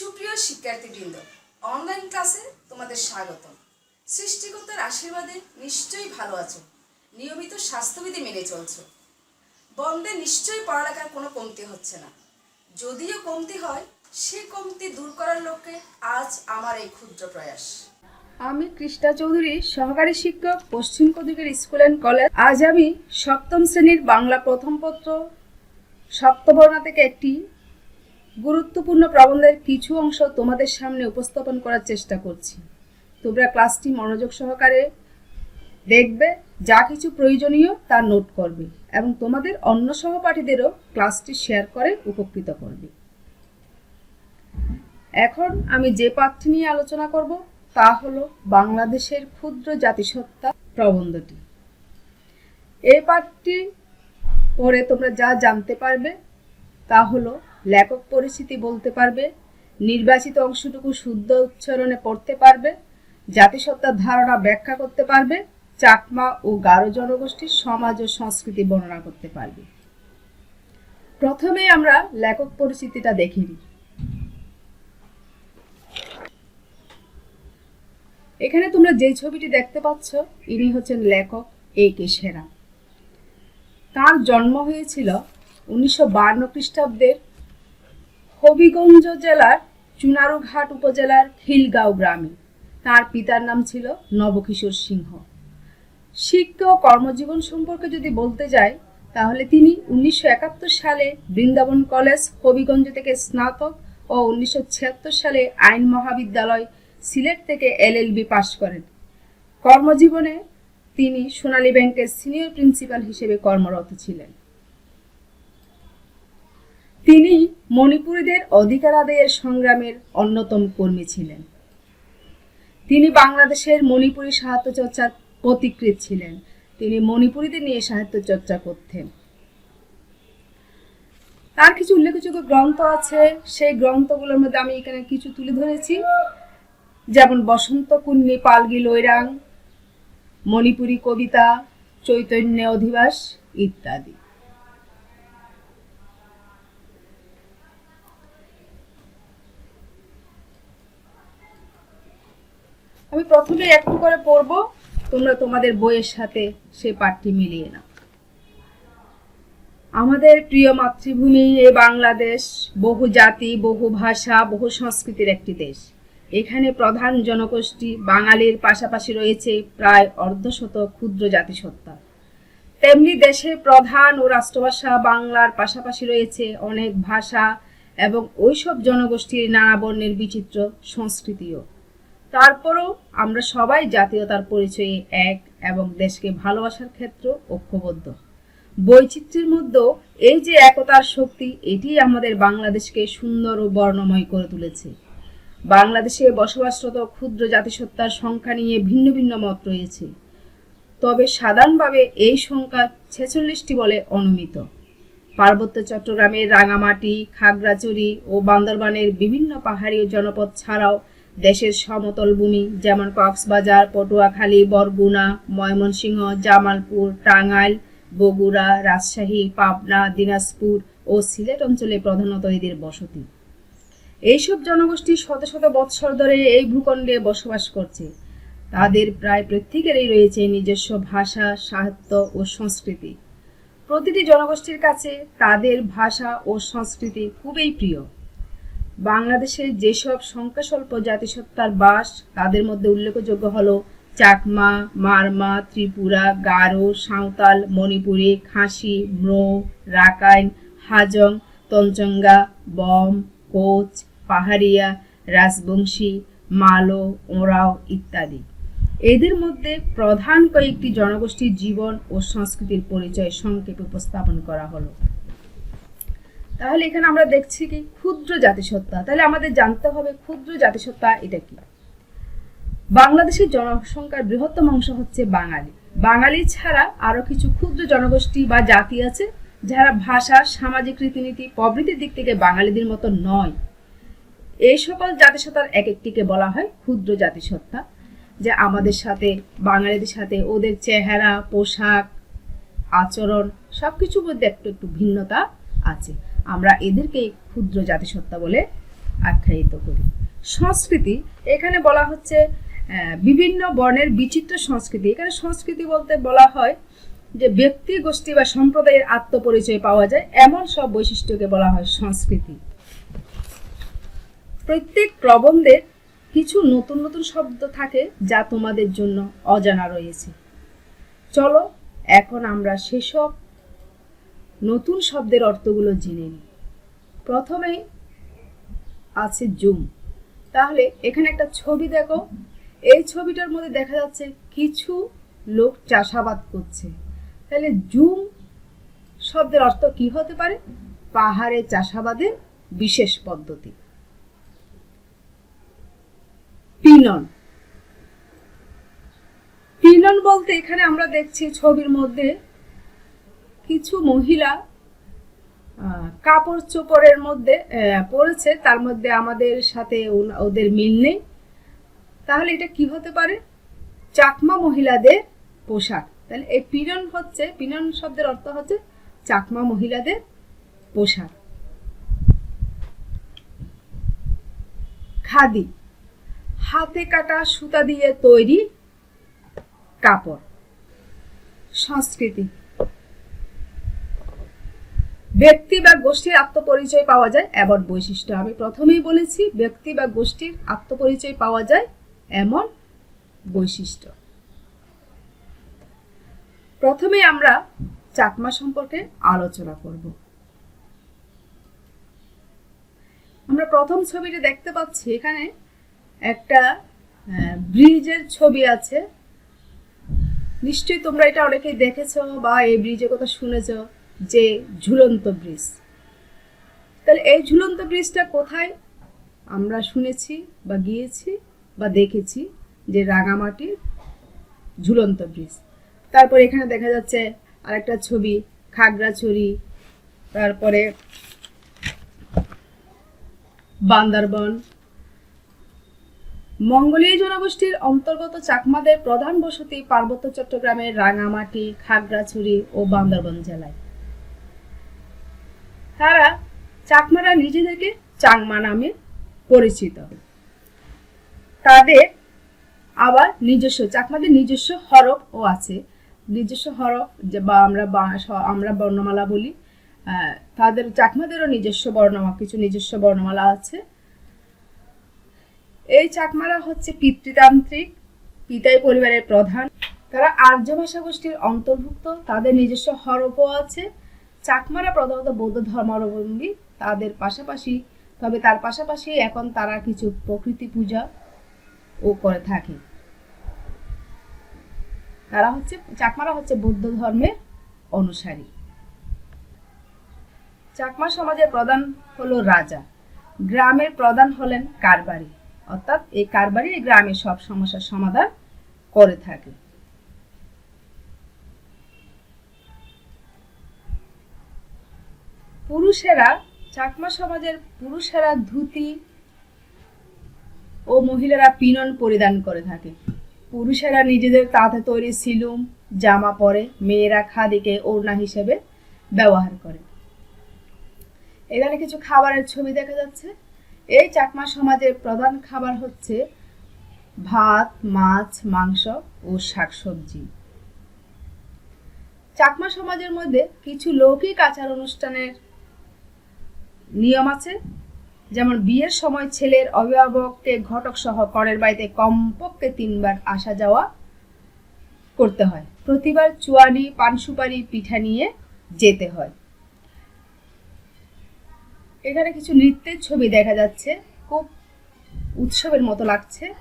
সুপ্রিয় শিক্ষার্থীবৃন্দ অনলাইন ক্লাসে তোমাদের স্বাগত সৃষ্টিকর্তার আশীর্বাদে নিশ্চয়ই ভালো আছো। নিয়মিত স্বাস্থ্যবিধি মেনে চলছো। বন্ধে নিশ্চয়ই পড়ালেখার কোনো কমতি হচ্ছে না। যদিও কমতি হয়, সে কমতি দূর করার লক্ষ্যে আজ আমার এই ক্ষুদ্র প্রয়াস। আমি কৃষ্ণা চৌধুরী, সহকারী শিক্ষক, পশ্চিম কদিকের স্কুল অ্যান্ড কলেজ আজ আমি সপ্তম শ্রেণির বাংলা প্রথম পত্র সপ্তবর্ণা থেকে একটি গুরুত্বপূর্ণ প্রবন্ধের কিছু অংশ তোমাদের সামনে উপস্থাপন করার চেষ্টা করছি। তোমরা ক্লাসটি মনোযোগ সহকারে দেখবে, যা কিছু প্রয়োজনীয় তা নোট করবে এবং তোমাদের অন্য সহপাঠীদেরও ক্লাসটি শেয়ার করে উপকৃত করবে। এখন আমি যে পাঠটি নিয়ে আলোচনা করব, তা হলো বাংলাদেশের ক্ষুদ্র জাতিসত্তা প্রবন্ধটি। এই পাঠটি পড়ে তোমরা যা জানতে পারবে তা হলো লেখক পরিস্থিতি বলতে পারবে, নির্বাচিত অংশটুকু শুদ্ধ উচ্চারণে পড়তে পারবে, জাতিসত্তার ধারণা ব্যাখ্যা করতে পারবে, চাকমা ও গারো জনগোষ্ঠীর সমাজ ও সংস্কৃতি বর্ণনা করতে পারবে। প্রথমে আমরা লেখক পরিচিতিটা দেখে। নিই এখানে তোমরা যে ছবিটি দেখতে পাচ্ছ, ইনি হচ্ছেন লেখক এ কে সেরা। তাঁর জন্ম হয়েছিল উনিশশো বান্ন খ্রিস্টাব্দের হবিগঞ্জ জেলার চুনারুঘাট উপজেলার খিলগাঁও গ্রামে। তার পিতার নাম ছিল নবকিশোর সিংহ। শিক্ষা ও কর্মজীবন সম্পর্কে যদি বলতে যাই, তাহলে তিনি উনিশশো একাত্তর সালে বৃন্দাবন কলেজ হবিগঞ্জ থেকে স্নাতক ও উনিশশো ছিয়াত্তর সালে আইন মহাবিদ্যালয় সিলেট থেকে এলএলবি পাশ করেন। কর্মজীবনে তিনি সোনালী ব্যাংকের সিনিয়র প্রিন্সিপাল হিসেবে কর্মরত ছিলেন। তিনি মণিপুরীদের অধিকার আদায়ের সংগ্রামের অন্যতম কর্মী ছিলেন। তিনি বাংলাদেশের মণিপুরী সাহিত্য চর্চার প্রতিকৃত ছিলেন। তিনি মণিপুরীদের নিয়ে সাহিত্য চর্চা করতেন। তার কিছু উল্লেখযোগ্য গ্রন্থ আছে। সেই গ্রন্থগুলোর মধ্যে আমি এখানে কিছু তুলে ধরেছি। যেমন বসন্ত কুন্নি, পালগি লৈরাং মণিপুরী কবিতা, চৈতন্য অধিবাস ইত্যাদি। আমি প্রথমে একটু করে পড়ব, তোমরা তোমাদের বইয়ের সাথে সে পাঠটি মিলিয়ে নাও। আমাদের প্রিয় মাতৃভূমি এ বাংলাদেশ, বহু জাতি, বহু ভাষা, বহু সংস্কৃতির একটি দেশ। এখানে প্রধান জনগোষ্ঠী বাঙালির পাশাপাশি রয়েছে প্রায় অর্ধশত ক্ষুদ্র জাতিসত্তা। তেমনি দেশে প্রধান ও রাষ্ট্রভাষা বাংলার পাশাপাশি রয়েছে অনেক ভাষা এবং ওইসব জনগোষ্ঠীর নানা বর্ণের বিচিত্র সংস্কৃতিও। তারপরও আমরা সবাই জাতীয়তার পরিচয়ে এক এবং দেশকে ভালোবাসার ক্ষেত্র ঐক্যবদ্ধ। বৈচিত্র্যের মধ্যেও এই যে একতার শক্তি, এটি আমাদের বাংলাদেশকে সুন্দর ও বর্ণময় করে তুলেছে। বাংলাদেশে বসবাসরত ক্ষুদ্র জাতিসত্তার সংখ্যা নিয়ে ভিন্ন ভিন্ন মত রয়েছে। তবে সাধারণভাবে এই সংখ্যা ছেচল্লিশটি বলে অনুমিত। পার্বত্য চট্টগ্রামের রাঙামাটি, খাগড়াছড়ি ও বান্দরবানের বিভিন্ন পাহাড়ি জনপদ ছাড়াও দেশের সমতল ভূমি যেমন কক্সবাজার, পটুয়াখালী, বরগুনা, ময়মনসিংহ, জামালপুর, টাঙ্গাইল, বগুড়া, রাজশাহী, পাবনা, দিনাজপুর ও সিলেট অঞ্চলে প্রধানত এদের বসতি। এইসব জনগোষ্ঠী শত শত বৎসর ধরে এই ভূখণ্ডে বসবাস করছে। তাদের প্রায় প্রত্যেকেরই রয়েছে নিজস্ব ভাষা, সাহিত্য ও সংস্কৃতি। প্রতিটি জনগোষ্ঠীর কাছে তাদের ভাষা ও সংস্কৃতি খুবই প্রিয়। বাংলাদেশে যেসব সংখ্যাস্বল্প জাতিসত্তার বাস, তাদের মধ্যে উল্লেখযোগ্য হল চাকমা, মারমা, ত্রিপুরা, গারো, সাঁওতাল, মণিপুরি, খাসি, ম্রো, রাকাইন, হাজং, তঞ্চঙ্গা, বম, কোচ, পাহাড়িয়া, রাজবংশী, মালো, ওরাও ইত্যাদি। এদের মধ্যে প্রধান কয়েকটি জনগোষ্ঠীর জীবন ও সংস্কৃতির পরিচয় সংক্ষেপে উপস্থাপন করা হলো। তাহলে এখানে আমরা দেখছি কি ক্ষুদ্র জাতিসত্তা। তাহলে আমাদের জানতে হবে ক্ষুদ্র জাতিসত্তা এটা কি? বাংলাদেশের জনসংখ্যার বৃহত্তম অংশ হচ্ছে বাঙালি। বাঙালি ছাড়া আরও কিছু ক্ষুদ্র জনগোষ্ঠী বা জাতি আছে যারা ভাষা, সামাজিক রীতিনীতি, প্রভৃতির দিক থেকে বাঙালিদের মতো নয়। এই সকল জাতিসত্তার এক একটিকে বলা হয় ক্ষুদ্র জাতিসত্তা, যে আমাদের সাথে, বাঙালিদের সাথে, ওদের চেহারা, পোশাক, আচরণ, সবকিছুর মধ্যে একটু একটু ভিন্নতা আছে। আমরা এদেরকে ক্ষুদ্র জাতিসত্তা বলে আখ্যায়িত করি। সংস্কৃতি, এখানে বলা হচ্ছে বিভিন্ন বর্ণের বিচিত্র সংস্কৃতি। এখানে সংস্কৃতি বলতে বলা হয় যে ব্যক্তি, গোষ্ঠী বা সম্প্রদায়ের আত্মপরিচয় পাওয়া যায়। এমন সব বৈশিষ্ট্যকে বলা হয় সংস্কৃতি। প্রত্যেক প্রবন্ধের কিছু নতুন নতুন শব্দ থাকে যা তোমাদের জন্য অজানা রয়েছে। চলো, এখন আমরা সেসব নতুন শব্দের অর্থগুলো জেনে নিই। প্রথমেই আছে জুম। তাহলে এখানে একটা ছবি দেখো। এই ছবিটার মধ্যে দেখা যাচ্ছে কিছু লোক চাষাবাদ করছে। তাহলে জুম শব্দের অর্থ কি হতে পারে? পাহাড়ে চাষাবাদের বিশেষ পদ্ধতি। পিনন পিনন বলতে এখানে আমরা দেখছি ছবির মধ্যে কিছু মহিলা কাপড় চোপড়ের মধ্যে পড়েছে, তার মধ্যে আমাদের সাথে ওদের মিল নেই। তাহলে এটা কি হতে পারে? চাকমা মহিলাদের পোশাক। তাহলে এই পিনন হচ্ছে পিনন শব্দের অর্থ হচ্ছে চাকমা মহিলাদের পোশাক। খাদি। হাতে কাটা সুতা দিয়ে তৈরি কাপড়। সংস্কৃতি। ব্যক্তি বা গোষ্ঠীর আত্মপরিচয় পাওয়া যায়, এমন বৈশিষ্ট্য। আমি প্রথমেই বলেছি, ব্যক্তি বা গোষ্ঠীর আত্মপরিচয় পাওয়া যায় এমন বৈশিষ্ট্য। প্রথমে আমরা চাকমা সম্পর্কে আলোচনা করব। আমরা প্রথম ছবিটা দেখতে পাচ্ছি, এখানে একটা ব্রিজের ছবি আছে। নিশ্চয়ই তোমরা এটা অনেকেই দেখেছ বা এই ব্রিজের কথা শুনেছো। যে ঝুলন্ত ব্রিজ। তাহলে এই ঝুলন্ত ব্রিজটা কোথায়? আমরা শুনেছি বা গিয়েছি বা দেখেছি যে রাঙামাটির ঝুলন্ত ব্রিজ। তারপর এখানে দেখা যাচ্ছে আরেকটা ছবি, খাগড়াছড়ি, তারপরে বান্দরবন। মঙ্গলীয় জনগোষ্ঠীর অন্তর্গত চাকমাদের প্রধান বসতি পার্বত্য চট্টগ্রামের রাঙামাটি, খাগড়াছড়ি ও বান্দরবন জেলায়। তারা চাকমারা নিজেদেরকে চাংমা নামে পরিচিত। তাদের আবার নিজস্ব, চাকমাদের নিজস্ব হরফও আছে। নিজস্ব হরফ বা আমরা আমরা বর্ণমালা বলি তাদের চাকমাদেরও নিজস্ব বর্ণমা, কিছু নিজস্ব বর্ণমালা আছে। এই চাকমারা হচ্ছে পিতৃতান্ত্রিক, পিতাই পরিবারের প্রধান। তারা আর্য ভাষা গোষ্ঠীর অন্তর্ভুক্ত, তাদের নিজস্ব হরফও আছে। চাকমারা প্রধানত বৌদ্ধ ধর্মাবলম্বী, তাদের পাশাপাশি, তবে তার পাশাপাশি এখন তারা কিছু প্রকৃতি পূজা ও করে থাকে। তারা হচ্ছে, চাকমারা হচ্ছে বৌদ্ধ ধর্মের অনুসারী। চাকমা সমাজের প্রধান হলো রাজা। গ্রামের প্রধান হলেন কারবারি। অর্থাৎ এই কারবারি গ্রামের সব সমস্যার সমাধান করে থাকে। পুরুষেরা, চাকমা সমাজের পুরুষেরা ধুতি ও মহিলারা পিনন পরিধান করে থাকে। পুরুষেরা নিজেদের তাঁতে তৈরি সিলুম, জামা পরে মেয়েরা খাদিকে ওড়না হিসেবে ব্যবহার করে। এখানে কিছু খাবারের ছবি দেখা যাচ্ছে। এই চাকমা সমাজের প্রধান খাবার হচ্ছে ভাত, মাছ, মাংস ও শাকসবজি। চাকমা সমাজের মধ্যে কিছু লৌকিক আচার অনুষ্ঠানের নিয়ম আছে? যেমন বিয়ের সময় ছেলের অভিভাবককে ঘটক সহ করের বাড়িতে কমপক্ষে তিনবার আসা যাওয়া করতে হয়। প্রতিবার চুয়ানি পান সুপারি পিঠা নিয়ে যেতে হয়। এখানে কিছু নৃত্যের ছবি দেখা যাচ্ছে। খুব উৎসবের মতো লাগছে।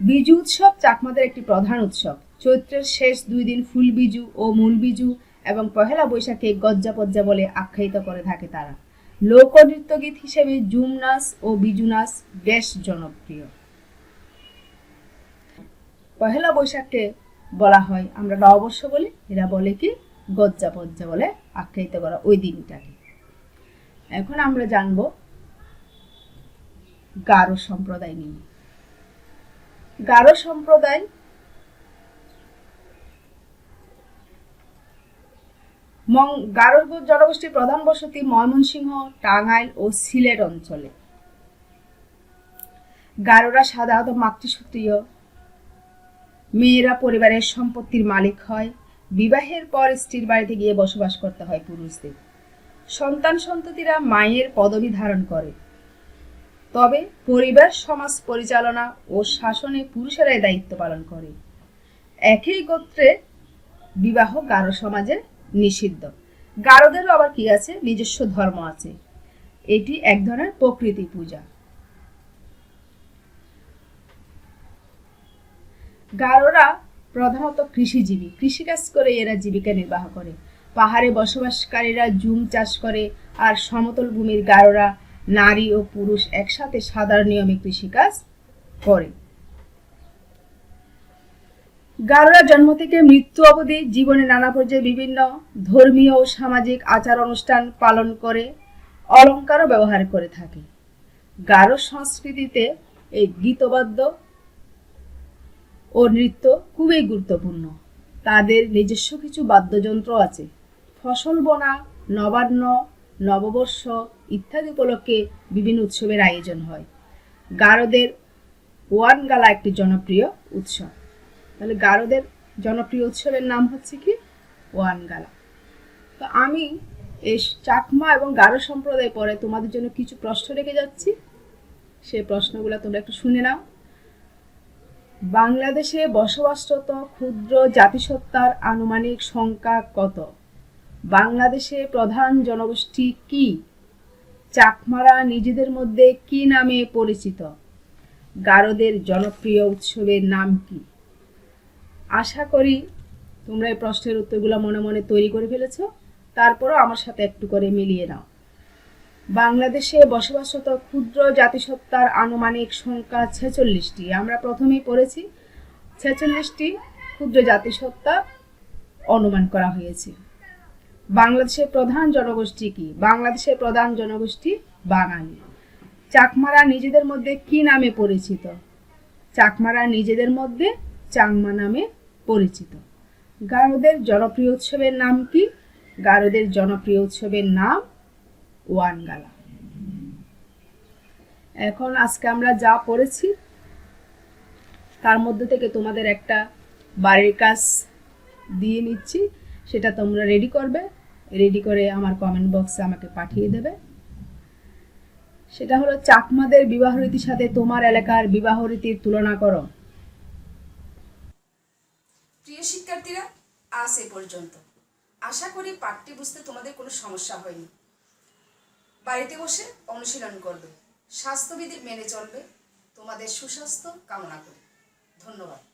বিজু উৎসব চাকমাদের একটি প্রধান উৎসব। চৈত্রের শেষ দুই দিন ফুল বিজু ও মূল বিজু এবং পহেলা বৈশাখে গজ্জাপজ্জা বলে আখ্যায়িত করে থাকে তারা। লোকনৃত্য গীত হিসেবে জুম নাচ ও বিজু নাচ বেশ জনপ্রিয়। পহেলা বৈশাখকে বলা হয়, আমরা নববর্ষ বলি, এরা বলে কি, গজ্জা পজ্জা বলে আখ্যায়িত করা ওই দিনটাকে। এখন আমরা জানব গারো সম্প্রদায় নিয়ে। গারো সম্প্রদায় গারো জনগোষ্ঠীর প্রধান বসতি ময়মনসিংহ, টাঙ্গাইল ও সিলেট অঞ্চলে। গারোরা সাধারণত মাতৃসূত্রীয় মেয়েরা পরিবারের সম্পত্তির মালিক হয়। বিবাহের পর স্ত্রীর বাড়িতে গিয়ে বসবাস করতে হয় পুরুষদের। সন্তান সন্ততিরা মায়ের পদবি ধারণ করে। তবে পরিবার, সমাজ পরিচালনা ও শাসনে পুরুষেরাই দায়িত্ব পালন করে। একই গোত্রে বিবাহ গারো সমাজে নিষিদ্ধ। গারোদেরও আবার কি আছে? নিজস্ব ধর্ম আছে। এটি এক ধরনের প্রকৃতি পূজা। গারোরা প্রধানত কৃষিজীবী। কৃষিকাজ করে এরা জীবিকা নির্বাহ করে। পাহাড়ে বসবাসকারীরা জুম চাষ করে আর সমতল ভূমির গারোরা নারী ও পুরুষ একসাথে সাধারণ নিয়মে কৃষিকাজ করে। গারোরা জন্ম থেকে মৃত্যু অবধি জীবনে নানা পর্যায়ে বিভিন্ন ধর্মীয় ও সামাজিক আচার অনুষ্ঠান পালন করে, অলঙ্কারও ব্যবহার করে থাকে। গারো সংস্কৃতিতে এই গীতবাদ্য ও নৃত্য খুবই গুরুত্বপূর্ণ। তাদের নিজস্ব কিছু বাদ্যযন্ত্র আছে। ফসল বোনা, নবান্ন, নববর্ষ ইত্যাদি উপলক্ষে বিভিন্ন উৎসবের আয়োজন হয়। গারোদের ওয়ান গালা একটি জনপ্রিয় উৎসব। তাহলে গারোদের জনপ্রিয় উৎসবের নাম হচ্ছে কি? ওয়ান গালা তো আমি এই চাকমা এবং গারো সম্প্রদায় পরে তোমাদের জন্য কিছু প্রশ্ন রেখে যাচ্ছি। সেই প্রশ্নগুলো তোমরা একটু শুনে নাও। বাংলাদেশে বসবাসরত ক্ষুদ্র জাতিসত্তার আনুমানিক সংখ্যা কত? বাংলাদেশে প্রধান জনগোষ্ঠী কি? চাকমারা নিজেদের মধ্যে কি নামে পরিচিত? গারোদের জনপ্রিয় উৎসবের নাম কি? আশা করি তোমরা এই প্রশ্নের উত্তরগুলো মনে মনে তৈরি করে ফেলেছো। তারপরও আমার সাথে একটু করে মিলিয়ে নাও। বাংলাদেশে বসবাসরত ক্ষুদ্র জাতিসত্তার আনুমানিক সংখ্যা ছেচল্লিশটি। আমরা প্রথমেই পড়েছি, ছেচল্লিশটি ক্ষুদ্র জাতিসত্তা অনুমান করা হয়েছে। বাংলাদেশের প্রধান জনগোষ্ঠী কি? বাংলাদেশের প্রধান জনগোষ্ঠী বাঙালি। চাকমারা নিজেদের মধ্যে কি নামে পরিচিত? চাকমারা নিজেদের মধ্যে চাংমা নামে পরিচিত। গারোদের জনপ্রিয় উৎসবের নাম কি? গারোদের জনপ্রিয় উৎসবের নাম ওয়ানগালা। এখন আজকে আমরা যা পড়েছি, তার মধ্যে থেকে তোমাদের একটা বাড়ির কাজ দিয়ে নিচ্ছি। সেটা তোমরা রেডি করবে রেডি করে আমার কমেন্ট বক্সে আমাকে পাঠিয়ে দেবে। সেটা হলো চাকমাদের বিবাহ রীতির সাথে তোমার এলাকার বিবাহ রীতির তুলনা করো। প্রিয় শিক্ষার্থীরা, আজ এ পর্যন্ত। আশা করি পাঠটি বুঝতে তোমাদের কোনো সমস্যা হয়নি। বাড়িতে বসে অনুশীলন করবে। স্বাস্থ্যবিধি মেনে চলবে। তোমাদের সুস্বাস্থ্য কামনা করি। ধন্যবাদ।